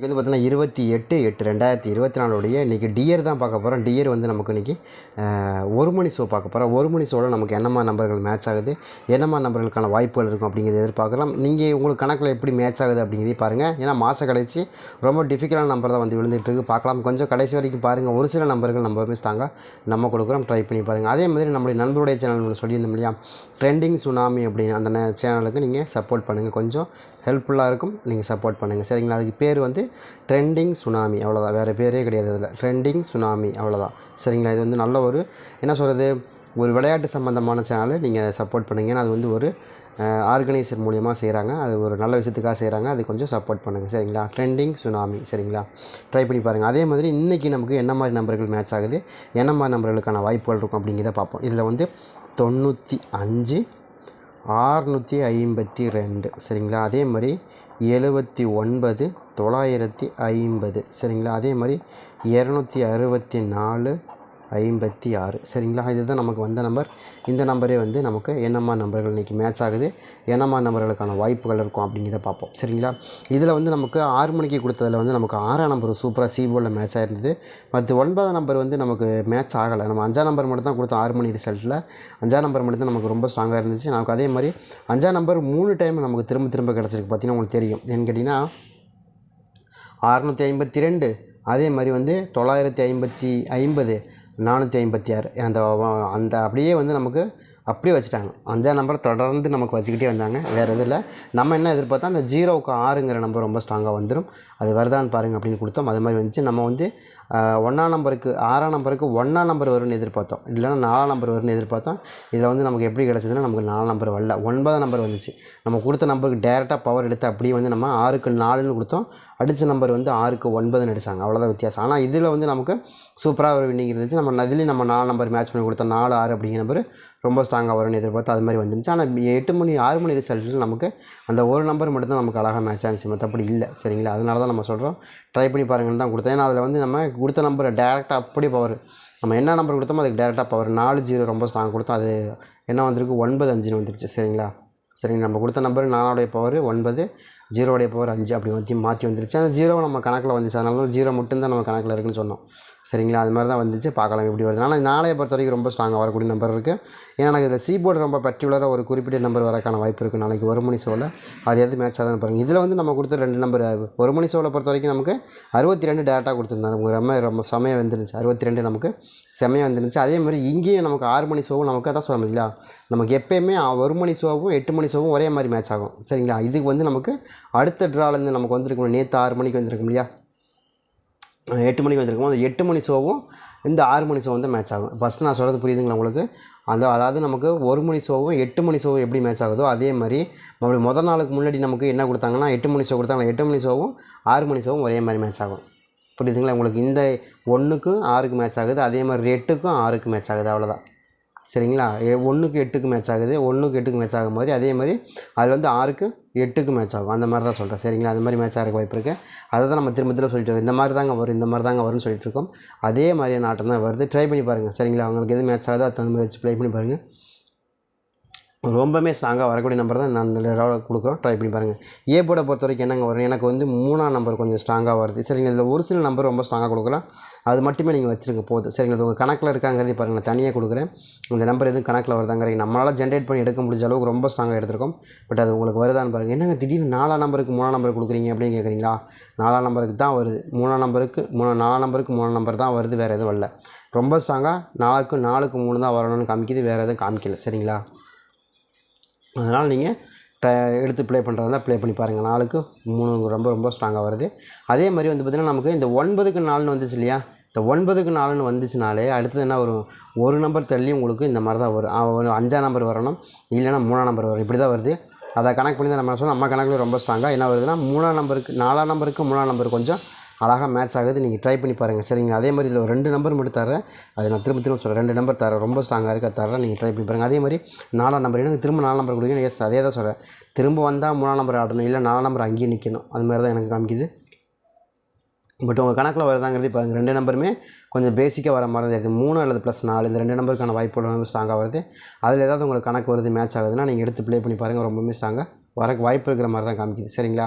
இது வந்து பார்த்திங்கன்னா இருபத்தி எட்டு எட்டு ரெண்டாயிரத்தி இருபத்தி நாலுடைய இன்றைக்கி டியர் தான் பார்க்க போகிறோம் டியர் வந்து நமக்கு இன்றைக்கி ஒரு மணி ஷோ பார்க்க போகிறோம் ஒரு மணி ஷோவில் நமக்கு என்னமா நம்பர்கள் மேட்ச் ஆகுது என்னமா நம்பர்களுக்கான வாய்ப்புகள் இருக்கும் அப்படிங்கிறத எதிர்பார்க்கலாம். நீங்கள் உங்களுக்கு கணக்கில் எப்படி மேட்ச் ஆகுது அப்படிங்கிறதே பாருங்கள் ஏன்னா மாதம் கடைசி ரொம்ப டிஃபிகல்ட்டான நம்பர் தான் வந்து விழுந்துட்டு இருக்கு. பார்க்கலாம். கொஞ்சம் கடைசி வரைக்கும் பாருங்கள் ஒரு சில நம்பர்கள் நம்ம மிஸ் தாங்க நம்ம கொடுக்குறோம். ட்ரை பண்ணி பாருங்கள் அதே மாதிரி நம்மளுடைய நண்பருடைய சேனல் ஒன்று சொல்லியிருந்தோம் இல்லையா? ட்ரெண்டிங் சுனாமி அப்படின்னு அந்த சேனலுக்கு நீங்கள் சப்போர்ட் பண்ணுங்கள் கொஞ்சம் ஹெல்ப்ஃபுல்லாக இருக்கும். நீங்கள் சப்போர்ட் பண்ணுங்கள் சரிங்களா? அதுக்கு பேர் வந்து ட்ரெண்டிங் சுனாமி அவ்வளோதான் வேறு பேரே கிடையாது அதில். ட்ரெண்டிங் சுனாமி அவ்வளோதான் சரிங்களா? இது வந்து நல்ல ஒரு என்ன சொல்கிறது ஒரு விளையாட்டு சம்மந்தமான சேனலை நீங்கள் சப்போர்ட் பண்ணுங்க. ஏன்னா அது வந்து ஒரு ஆர்கனைசர் மூலியமாக செய்கிறாங்க அது ஒரு நல்ல விஷயத்துக்காக செய்கிறாங்க அது கொஞ்சம் சப்போர்ட் பண்ணுங்கள் சரிங்களா? ட்ரெண்டிங் சுனாமி சரிங்களா? ட்ரை பண்ணி பாருங்கள் அதே மாதிரி இன்றைக்கி நமக்கு என்ன மாதிரி நம்பர்கள் மேட்ச் ஆகுது? என்ன மாதிரி நம்பர்களுக்கான வாய்ப்புகள் இருக்கும் அப்படிங்கிறத பார்ப்போம். இதில் வந்து தொண்ணூற்றி அஞ்சு ஆறுநூற்றி ஐம்பத்தி ரெண்டு. சரிங்களா? அதே மாதிரி எழுபத்தி ஒன்பது தொள்ளாயிரத்தி ஐம்பது. சரிங்களா? அதே மாதிரி இரநூத்தி அறுபத்தி நாலு ஐம்பத்தி ஆறு. சரிங்களா? இதுதான் நமக்கு வந்த நம்பர். இந்த நம்பரே வந்து நமக்கு என்னம்மா நம்பர்கள் இன்றைக்கி மேட்ச் ஆகுது. என்னம்மா நம்பர்களுக்கான வாய்ப்புகள் இருக்கும் அப்படிங்கிறத பார்ப்போம். சரிங்களா? இதில் வந்து நமக்கு ஆறு மணிக்கு கொடுத்ததில் வந்து நமக்கு ஆறாம் நம்பர் சூப்பராக சீபோர்டில் மேட்ச் ஆகிருந்தது மற்ற ஒன்பதாம் நம்பர் வந்து நமக்கு மேட்ச் ஆகலை. நம்ம அஞ்சாம் நம்பர் மட்டும் தான் கொடுத்தோம் ஆறு மணி ரிசல்ட்டில் அஞ்சாம் நம்பர் மட்டும் தான் நமக்கு ரொம்ப ஸ்ட்ராங்காக இருந்துச்சு. நமக்கு அதே மாதிரி அஞ்சாம் நம்பர் மூணு டைம் நமக்கு திரும்ப திரும்ப கிடச்சிருக்கு. பார்த்தீங்கன்னா உங்களுக்கு தெரியும். ஏன்னு கேட்டிங்கன்னா அறுநூற்றி ஐம்பத்தி ரெண்டு. அதே மாதிரி வந்து தொள்ளாயிரத்தி ஐம்பத்தி ஐம்பது நானூற்றி ஐம்பத்தி ஆறு. அந்த அந்த அப்படியே வந்து நமக்கு அப்படியே வச்சுட்டாங்க. அந்த நம்பர் தொடர்ந்து நமக்கு வச்சுக்கிட்டே வந்தாங்க. வேறு எதுவும் இல்லை. நம்ம என்ன எதிர்பார்த்தா அந்த ஜீரோவுக்கு ஆறுங்கிற நம்பர் ரொம்ப ஸ்ட்ராங்காக வந்துடும் அது வருதான்னு பாருங்கள் அப்படின்னு கொடுத்தோம். அது மாதிரி வந்துச்சு. நம்ம வந்து ஒன்றாம் நம்பருக்கு ஆறாம் நம்பருக்கு ஒன்றாம் நம்பர் வரும்னு எதிர்பார்த்தோம். இல்லைன்னா நாலாம் நம்பர் வரும்னு எதிர்பார்த்தோம். இதில் வந்து நமக்கு எப்படி கிடச்சிதுன்னா நமக்கு நாலாம் நம்பர் வரல. ஒன்பதாம் நம்பர் வந்துச்சு. நம்ம கொடுத்த நம்பருக்கு டேரெக்டாக பவர் எடுத்து அப்படியே வந்து நம்ம ஆறுக்கு நாலுன்னு கொடுத்தோம். அடித்த நம்பர் வந்து ஆறுக்கு ஒன்பதுன்னு அடித்தாங்க அவ்வளோதான் வித்தியாசம். ஆனால் இதில் வந்து நமக்கு சூப்பராக ஒரு வின்னிங் இருந்துச்சு. நம்ம இதுலேயும் நம்ம நாலு நம்பர் மேட்ச் பண்ணி கொடுத்தோம் நாலு ஆறு அப்படிங்கிற நம்பர் ரொம்ப ஸ்ட்ராங்காக வரும்னு எதிர்பார்த்து அது மாதிரி வந்துருச்சு ஆனால் எட்டு மணி ஆறு மணி ரிசல்ட்டில் நமக்கு அந்த ஒரு நம்பர் மட்டும் தான் நமக்கு அழகாக மேட்ச் ஆனிச்சு. மற்றபடி இல்லை. சரிங்களா? அதனால தான் நம்ம சொல்கிறோம் ட்ரை பண்ணி பாருங்கன்னு தான் கொடுத்தேன் ஏன்னா அதில் வந்து நம்ம கொடுத்த நம்பரை டேரெக்டாக அப்படி பவர் நம்ம என்ன நம்பர் கொடுத்தோமோ அதுக்கு டேரெக்டாக பவர் நாலு ஜீரோ ரொம்ப ஸ்ட்ராங் கொடுத்தோம். அது என்ன வந்திருக்கு? ஒன்பது அஞ்சுன்னு வந்துருச்சு. சரிங்களா? சரிங்க நம்ம கொடுத்த நம்பர் நாலோடைய பவர் ஒன்பது ஜீரோடைய பவர் அஞ்சு அப்படி மாற்றி மாற்றி வந்துருச்சு. அந்த ஜீரோவை நம்ம கணக்கில் வந்துச்சு. அதனால தான் ஜீரோ மட்டும்தான் நம்ம கணக்கில் இருக்குன்னு சொன்னோம். சரிங்களா? அது மாதிரி தான் வந்துச்சு. பார்க்கலாம் எப்படி வருது. ஆனால் நாளைய பொறுத்த வரைக்கும் ரொம்ப ஸ்ட்ராங்காக வரக்கூடிய நம்பர் இருக்குது ஏன்னா எனக்கு இதில் சீபோர்டு ரொம்ப பர்டிகுலராக ஒரு குறிப்பிட்ட நம்பர் வரக்கான வாய்ப்பு இருக்குது நாளைக்கு ஒரு மணி ஷோவில் அது எது மேட்ச் ஆகுதுன்னு பாருங்கள் இதில் வந்து நம்ம கொடுத்த ரெண்டு நம்பர் ஒரு மணி ஷோவில் பொறுத்த வரைக்கும் நமக்கு அறுபத்தி ரெண்டு டேரெக்டாக கொடுத்துருந்தாங்க ரொம்ப ரொம்ப செமையாக வந்துருந்துச்சு. அறுபத்தி ரெண்டு நமக்கு செமையாக வந்துருந்துச்சு. அதே மாதிரி இங்கேயும் நமக்கு ஆறு மணி ஷோவும் நமக்கு அதான் சொல்ல முடியல நமக்கு எப்போயுமே ஒரு மணி ஷோவும் எட்டு மணி ஷோவும் ஒரே மாதிரி மேட்ச் ஆகும். சரிங்களா? இதுக்கு வந்து நமக்கு அடுத்த ட்ராலேருந்து நமக்கு வந்திருக்கணும். நேற்று ஆறு மணிக்கு வந்திருக்கும் இல்லையா? எட்டு மணிக்கு வந்திருக்கும். அந்த எட்டு மணி ஷோவும் இந்த ஆறு மணி ஷோ வந்து மேட்ச் ஆகும். ஃபஸ்ட்டு நான் சொல்கிறது புரியுதுங்களா உங்களுக்கு? அந்த அதாவது நமக்கு ஒரு மணி ஷோவும் எட்டு மணி ஷோவும் எப்படி மேட்ச் ஆகுதோ அதே மாதிரி மறுபடியும் முதல் நாளுக்கு முன்னாடி நமக்கு என்ன கொடுத்தாங்கன்னா எட்டு மணி ஷோ கொடுத்தாங்க எட்டு மணி ஷோவும் ஆறு மணி ஷோவும் ஒரே மாதிரி மேட்ச் ஆகும். புரியுதுங்களா உங்களுக்கு? இந்த ஒன்றுக்கும் ஆறுக்கு மேட்ச் ஆகுது அதே மாதிரி எட்டுக்கும் ஆறுக்கு மேட்ச் ஆகுது அவ்வளோதான் சரிங்களா? ஒன்றுக்கு எட்டுக்கு மேட்ச் ஆகுது ஒன்றுக்கு எட்டுக்கு மேட்ச் ஆகும் மாதிரி அதே மாதிரி அதில் வந்து ஆறுக்கு எட்டுக்கு மேட்ச் ஆகும். அந்த மாதிரி தான் சொல்கிறேன் சரிங்களா? அந்த மாதிரி மேட்ச் ஆகிற வாய்ப்பு இருக்குது அதை தான் நம்ம திரும்ப திரும்ப சொல்லிட்டு இந்த மாதிரி தாங்க வரும் இந்த மாதிரி தாங்க வரும்னு சொல்லிட்டு இருக்கோம். அதே மாதிரியான ஆட்டம் தான் வருது. ட்ரை பண்ணி பாருங்கள் சரிங்களா? அவங்களுக்கு எது மேட்ச் ஆகுதோ அது தகுந்த மாதிரி வச்சு ப்ளே பண்ணி பாருங்கள் ரொம்பவுமே ஸ்ட்ராங்காக வரக்கூடிய நம்பர் தான் நான் இந்த கொடுக்குறோம். ட்ரை பண்ணி பாருங்கள் ஏ போர்டை பொறுத்த வரைக்கும் என்னங்க வரும்? எனக்கு வந்து மூணாம் நம்பர் கொஞ்சம் ஸ்ட்ராங்காக வருது. சரிங்க இதில் ஒரு சில நம்பர் ரொம்ப ஸ்ட்ராங்காக கொடுக்குறேன் அது மட்டுமே நீங்கள் வச்சுருங்க போதும் சரிங்களா? அது உங்கள் கணக்கில் இருக்காங்கிறதே பாருங்கள் நான் தனியாக கொடுக்குறேன். இந்த நம்பர் எதுவும் கணக்கில் வருதாங்கிறீங்க. நம்மளால் ஜென்ரேட் பண்ணி எடுக்க முடிஞ்ச அளவுக்கு ரொம்ப ஸ்ட்ராங்காக எடுத்திருக்கோம். பட் அது உங்களுக்கு வருதான்னு பாருங்கள் என்னங்க திடீர்னு நாலாம் நம்பருக்கு மூணாம் நம்பர் கொடுக்குறீங்க அப்படின்னு கேட்குறீங்களா நாலாம் நம்பருக்கு தான் வருது. மூணாம் நம்பருக்கு மூணு நாலாம் நம்பருக்கு மூணாம் நம்பர் தான் வருது. வேறு எதுவும் வரல ரொம்ப ஸ்ட்ராங்காக நாலுக்கு நாலுக்கு மூணு தான் வரணும்னு காமிக்கிது. வேறு எதுவும் காமிக்கல. சரிங்களா? அதனால் நீங்கள் ட எடுத்து ப்ளே பண்ணுறதா ப்ளே பண்ணி பாருங்கள் நாளுக்கு மூணு ரொம்ப ரொம்ப ஸ்ட்ராங்காக வருது. அதே மாதிரி வந்து பார்த்திங்கன்னா நமக்கு இந்த ஒன்பதுக்கு நாலுன்னு வந்துச்சு இல்லையா? இந்த ஒன்பதுக்கு நாலுன்னு வந்துச்சுனாலே அடுத்தது என்ன வரும்? ஒரு நம்பர் தள்ளி உங்களுக்கு இந்த மாதிரி தான் வரும். ஒரு அஞ்சாம் நம்பர் வரணும். இல்லைன்னா மூணாம் நம்பர் வரும். இப்படி தான் வருது. அதை கணக்கு பண்ணி தான் நம்ம சொன்னால் நம்ம கணக்கில் ரொம்ப ஸ்ட்ராங்காக என்ன வருதுன்னா மூணாம் நம்பருக்கு நாலாம் நம்பருக்கு மூணாம் நம்பர் கொஞ்சம் அழகாக மேட்ச் ஆகுது. நீங்கள் ட்ரை பண்ணி பாருங்கள் சரிங்க அதே மாதிரி இதில் ரெண்டு நம்பர் மட்டும் தரேன் அது நான் திரும்ப திரும்ப சொல்கிறேன் ரெண்டு நம்பர் தரேன் ரொம்ப ஸ்ட்ராங்காக இருக்க? தரேன் நீங்கள் ட்ரை பண்ணி பாருங்கள் அதே மாதிரி நாலாம் நம்பர் எனக்கு திரும்ப நாலாம் நம்பர் கொடுக்கணும் எஸ் அதே தான் சொல்கிறேன் திரும்ப வந்தால் மூணாம் நம்பர் ஆடணும். இல்லை நாலாம் நம்பர் அங்கேயே நிற்கணும் அது மாதிரி தான் எனக்கு காமிக்குது. பட் உங்கள் கணக்கில் வருதாங்கிறது பாருங்கள் ரெண்டு நம்பருமே கொஞ்சம் பேசிக்காக வர மாதிரி தான் இருக்குது. மூணு அல்லது ப்ளஸ் நாலு இந்த ரெண்டு நம்பருக்கான வாய்ப்புகள் வந்து ஸ்ட்ராங்காக வருது. அதில் ஏதாவது உங்களுக்கு கணக்கு வருது மேட்ச் ஆகுதுன்னா நீங்கள் எடுத்து ப்ளே பண்ணி பாருங்கள் ரொம்பவுமே ஸ்ட்ராங்காக வரக்கு வாய்ப்பு இருக்கிற மாதிரி தான் காமிக்குது. சரிங்களா?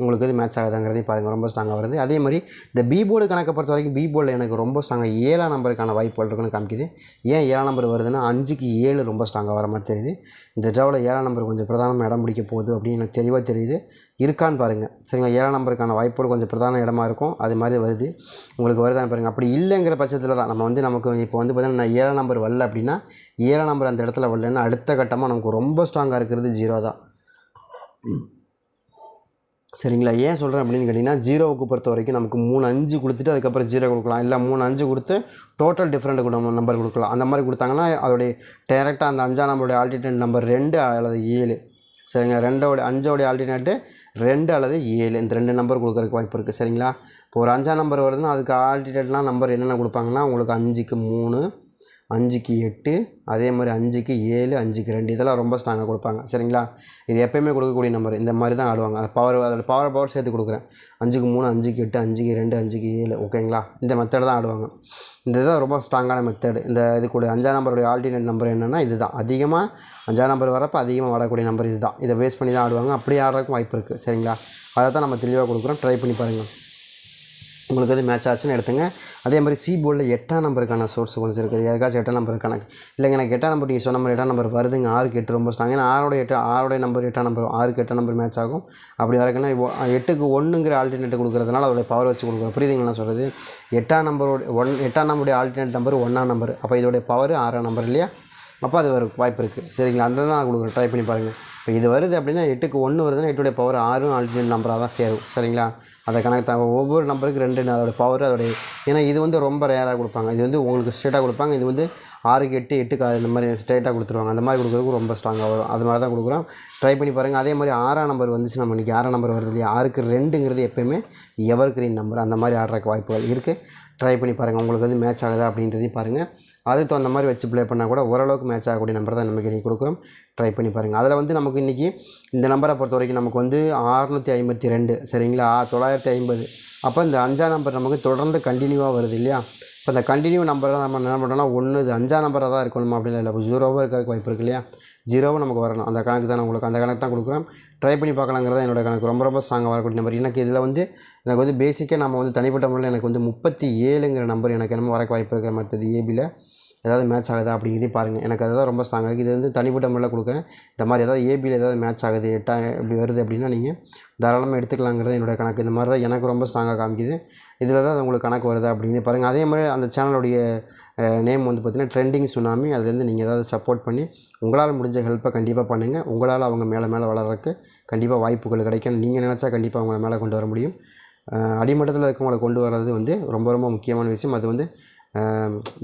உங்களுக்கு இது மேட்ச் ஆகுதாங்கிறதையும் பாருங்கள் ரொம்ப ஸ்ட்ராங்காக வருது. அதே மாதிரி இந்த பி போர்டு கணக்கை பொறுத்த வரைக்கும் பி போர்டில் எனக்கு ரொம்ப ஸ்ட்ராங்காக ஏழாம் நம்பருக்கான வாய்ப்புகள் இருக்குன்னு காமிக்குது. ஏன் ஏழாம் நம்பர் வருதுன்னா அஞ்சுக்கு ஏழு ரொம்ப ஸ்ட்ராங்காக வர மாதிரி தெரியுது. இந்த ட்ராவில் ஏழாம் நம்பர் கொஞ்சம் பிரதானமாக இடம் பிடிக்க போகுது அப்படின்னு எனக்கு தெளிவாக தெரியுது. இருக்கான்னு பாருங்கள் சரிங்களா? ஏழாம் நம்பருக்கான வாய்ப்போடு கொஞ்சம் பிரதான இடமா இருக்கும். அது மாதிரி வருது. உங்களுக்கு வருதான்னு பாருங்கள் அப்படி இல்லைங்கிற பட்சத்தில் தான் நம்ம வந்து நமக்கு இப்போ வந்து பார்த்திங்கன்னா ஏழாம் நம்பர் வரல அப்படின்னா ஏழாம் நம்பர் அந்த இடத்துல வரலன்னா அடுத்த கட்டமாக நமக்கு ரொம்ப ஸ்ட்ராங்காக இருக்கிறது ஜீரோ தான். சரிங்களா? ஏன் சொல்கிறேன் அப்படின்னு கேட்டிங்கன்னா ஜீரோவுக்கு பொறுத்த வரைக்கும் நமக்கு மூணு அஞ்சு கொடுத்துட்டு அதுக்கப்புறம் ஜீரோ கொடுக்கலாம். இல்லை மூணு அஞ்சு கொடுத்து டோட்டல் டிஃப்ரெண்ட் கூட நம்பர் கொடுக்கலாம். அந்த மாதிரி கொடுத்தாங்கன்னா அதோடைய டேரெக்டாக அந்த அஞ்சாம் நம்பருடைய ஆல்டினேட் நம்பர் ரெண்டு அல்லது ஏழு. சரிங்க ரெண்டோட அஞ்சோடைய ஆல்டினேட்டு ரெண்டு அல்லது ஏழு இந்த ரெண்டு நம்பர் கொடுக்குறதுக்கு வாய்ப்பு இருக்குது சரிங்களா? இப்போ ஒரு அஞ்சாம் நம்பர் வருதுன்னா அதுக்கு ஆல்டர்னேட்லாம் நம்பர் என்னென்ன கொடுப்பாங்கன்னா உங்களுக்கு அஞ்சுக்கு மூணு அஞ்சுக்கு எட்டு அதே மாதிரி அஞ்சுக்கு ஏழு அஞ்சுக்கு ரெண்டு. இதெல்லாம் ரொம்ப ஸ்ட்ராங்காக கொடுப்பாங்க. சரிங்களா? இது எப்போயுமே கொடுக்கக்கூடிய நம்பர் இந்த மாதிரி தான் ஆடுவாங்க. அது பவர் அதோட பவர் பவர் சேர்த்து கொடுக்குறேன். அஞ்சுக்கு மூணு அஞ்சுக்கு எட்டு அஞ்சுக்கு ரெண்டு அஞ்சுக்கு ஏழு. ஓகேங்களா? இந்த மெத்தட் தான் ஆடுவாங்க. இந்த இதுதான் ரொம்ப ஸ்ட்ராங்கான மெத்தடு இந்த இது கூட அஞ்சாம் நம்பருடைய ஆல்டினேட் நம்பர் என்னென்னா இதுதான் அதிகமாக அஞ்சாம் நம்பர் வரப்போ அதிகமாக வரக்கூடிய நம்பர் இதுதான் இதை பேஸ் பண்ணி தான் ஆடுவாங்க. அப்படி ஆடுறதுக்கும் வாய்ப்பு இருக்குது சரிங்களா? அதை தான் நம்ம தெளிவாக கொடுக்குறோம். ட்ரை பண்ணி பாருங்கள் உங்களுக்கு அது மேட்ச் ஆச்சுன்னு எடுத்துங்க. அதே மாதிரி சி போர்டில் எட்டாம் நம்பருக்கான சோர்ஸ் கொஞ்சம் இருக்குது. யாருக்காச்சும் எட்டாம் நம்பர் கணக்கு இல்லைங்க எனக்கு எட்டாம் நம்பர் நீங்கள் சொன்ன மாதிரி எட்டாம் நம்பர் வருதுங்க. ஆறுக்கு எட்டு ரொம்ப சொன்னாங்க ஏன்னா ஆறோட எட்டு ஆறோட நம்பர் எட்டாம் நம்பர் ஆறுக்கு எட்டாம் நம்பர் மேட்ச் ஆகும். அப்படி வரக்குன்னா எட்டுக்கு ஒன்றுங்கிற ஆல்டர்னேட் கொடுக்குறதுனால அதோடைய பவர் வச்சு கொடுக்குறோம். புரியுதுங்களா நான் சொல்கிறது எட்டாம் நம்பரோட ஒன் எட்டாம் நம்பருடைய ஆல்டர்னேட் நம்பர் ஒன்றாம் நம்பர் அப்போ இதோடைய பவர் ஆறாம் நம்பர் இல்லையா? அப்போ அது வரும் வாய்ப்பு இருக்குது சரிங்களா? அந்த தான் கொடுக்குறேன். ட்ரை பண்ணி பாருங்கள் இப்போ இது வருது அப்படின்னா எட்டுக்கு ஒன்று வருதுன்னா எட்டுடைய பவர் ஆறும் ஆல்டர்னேட் நம்பராக தான் சேரும். சரிங்களா? அதை கணக்கு தான் ஒவ்வொரு நம்பருக்கு ரெண்டு அதோட பவர் அதோடைய ஏன்னா இது வந்து ரொம்ப ரேராக கொடுப்பாங்க. இது வந்து உங்களுக்கு ஸ்ட்ரெயிட்டாக கொடுப்பாங்க. இது வந்து ஆறுக்கு எட்டு எட்டுக்கு இந்த மாதிரி ஸ்ட்ரெயிட்டாக கொடுத்துருவாங்க. அந்த மாதிரி கொடுக்குறதுக்கு ரொம்ப ஸ்ட்ராங்காக வரும். அது மாதிரி தான் கொடுக்குறோம். ட்ரை பண்ணி பாருங்கள் அதே மாதிரி ஆறாம் நம்பர் வந்துச்சு. நம்ம இன்றைக்கி ஆறாம் நம்பர் வருது இல்லையா? ஆறுக்கு ரெண்டுங்கிறது எப்போயுமே எவர் கிரீன் நம்பர் அந்த மாதிரி ஆடுறக்கு வாய்ப்புகள் இருக்குது ட்ரை பண்ணி பாருங்கள் உங்களுக்கு வந்து மேட்ச் ஆகுதா அப்படின்றதையும் பாருங்கள் அதுக்கு தகுந்த மாதிரி வச்சு ப்ளே பண்ணால் கூட ஓரளவுக்கு மேட்ச் ஆகக்கூடிய நம்பர் தான் நமக்கு இன்றைக்கி கொடுக்குறோம். ட்ரை பண்ணி பாருங்கள் அதில் வந்து நமக்கு இன்றைக்கி இந்த நம்பரை பொறுத்த வரைக்கும் நமக்கு வந்து ஆறுநூற்றி ஐம்பத்தி ரெண்டு சரிங்களா? தொள்ளாயிரத்தி ஐம்பது. அப்போ இந்த அஞ்சாம் நம்பர் நமக்கு தொடர்ந்து கண்டினியூவாக வருது இல்லையா? இப்போ இந்த கண்டினியூ நம்பரை நம்ம என்ன பண்ணுறோம்னா ஒன்று இது அஞ்சாம் நம்பராக தான் இருக்கணும் அப்படின்னு இல்லை இப்போ ஜீரோவாக இருக்கிறதுக்கு வாய்ப்பு இருக்கு இல்லையா? ஜீரோவும் நமக்கு வரணும். அந்த கணக்கு தான் நான் உங்களுக்கு அந்த கணக்கு தான் கொடுக்குறோம். ட்ரை பண்ணி பார்க்கலாங்கிறத என்னோட கணக்கு. ரொம்ப ரொம்ப ஸ்ட்ராங்காக வரக்கூடிய நம்பர் எனக்கு இதில் வந்து எனக்கு வந்து பேசிக்காக நம்ம வந்து தனிப்பட்ட முறையில் எனக்கு வந்து முப்பத்தி ஏழுங்கிற நம்பர் எனக்கு என்னமோ வரக்கு வாய்ப்பு இருக்கிற மாதிரி தெரியுது ஏபியில் ஏதாவது மேட்ச் ஆகுதா அப்படிங்கிறதையும் பாருங்கள் எனக்கு அதுதான் ரொம்ப ஸ்ட்ராங்காக இருக்குது இது வந்து தனிப்பட்ட முறையில் கொடுக்குறேன். இந்த மாதிரி ஏதாவது ஏபியில் ஏதாவது மேட்ச் ஆகுது எட்டா இப்படி வருது அப்படின்னா நீங்கள் தாராளமாக எடுத்துக்கலாங்கிறது என்னோட கணக்கு. இந்த மாதிரி தான் எனக்கு ரொம்ப ஸ்ட்ராங்காக காமிக்குது. இதில் தான் அது உங்களுக்கு கணக்கு வருதா அப்படிங்கிறது பாருங்கள் அதே மாதிரி அந்த சேனலுடைய நேம் வந்து பார்த்திங்கன்னா ட்ரெண்டிங் சுனாமி அதுலேருந்து நீங்கள் ஏதாவது சப்போர்ட் பண்ணி உங்களால் முடிஞ்ச ஹெல்ப்பை கண்டிப்பாக பண்ணுங்கள் உங்களால் அவங்க மேலே மேலே வளர்கிறதுக்கு கண்டிப்பாக வாய்ப்புகள் கிடைக்கும் நீங்கள் நினச்சா கண்டிப்பாக அவங்கள மேலே கொண்டு வர முடியும். அடிமட்டத்தில் இருக்கவங்களை கொண்டு வர்றது வந்து ரொம்ப ரொம்ப முக்கியமான விஷயம். அது வந்து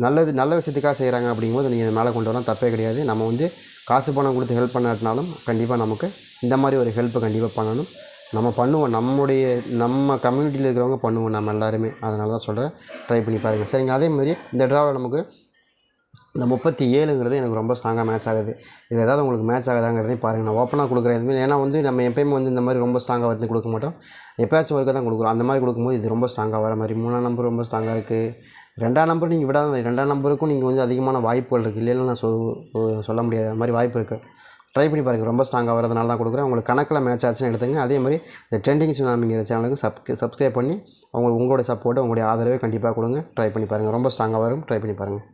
நல்லது நல்ல விஷயத்துக்காக செய்கிறாங்க அப்படிங்கும்போது நீங்கள் இதை மேலே கொண்டு வரலாம் தப்பே கிடையாது. நம்ம வந்து காசு பணம் கொடுத்து ஹெல்ப் பண்ணாட்டினாலும் கண்டிப்பாக நமக்கு இந்த மாதிரி ஒரு ஹெல்ப்பை கண்டிப்பாக பண்ணணும். நம்ம பண்ணுவோம். நம்முடைய நம்ம கம்யூனிட்டியில் இருக்கிறவங்க பண்ணுவோம் நம்ம எல்லாருமே. அதனால தான் சொல்கிறேன் ட்ரை பண்ணி பாருங்கள் சரிங்க அதே மாதிரி இந்த ட்ராவில் நமக்கு இந்த முப்பத்தி ஏழுங்கிறது எனக்கு ரொம்ப ஸ்ட்ராங்காக மேட்ச் ஆகுது. இது ஏதாவது உங்களுக்கு மேட்ச் ஆகுதாங்கிறதையும் பாருங்கள் நான் ஓப்பனாக கொடுக்குறேன் இதுமாதிரி ஏன்னா வந்து நம்ம எப்பயுமே வந்து இந்த மாதிரி ரொம்ப ஸ்ட்ராங்காக வருது கொடுக்க மாட்டோம். எப்பயாச்சும் ஒருக்க தான் கொடுக்குறோம். அந்த மாதிரி கொடுக்கும்போது இது ரொம்ப ஸ்ட்ராங்காக வர மாதிரி. மூணாம் நம்பர் ரொம்ப ஸ்ட்ராங்காக இருக்குது ரெண்டாம் நம்பர் நீங்கள் விடாத ரெண்டாம் நம்பருக்கும் நீங்கள் வந்து அதிகமான வாய்ப்புகள் இருக்குது இல்லைன்னா நான் சொ சொல்ல முடியாது அது மாதிரி வாய்ப்பு இருக்குது ட்ரை பண்ணி பாருங்கள் ரொம்ப ஸ்ட்ராங்காக வரதுனால தான் கொடுக்குறேன். உங்களுக்கு கணக்கில் மேட்ச் ஆச்சுன்னு எடுத்துங்க. அதே மாதிரி இந்த ட்ரெண்டிங் சுனாமிங்கிற சேனலுக்கு சப் சப்ஸ்கிரைப் பண்ணி அவங்க உங்களோட சப்போர்ட்டு உங்களுடைய ஆதரவை கண்டிப்பாக கொடுங்க. ட்ரை பண்ணி பாருங்கள் ரொம்ப ஸ்ட்ராங்காக வரும். ட்ரை பண்ணி பாருங்கள்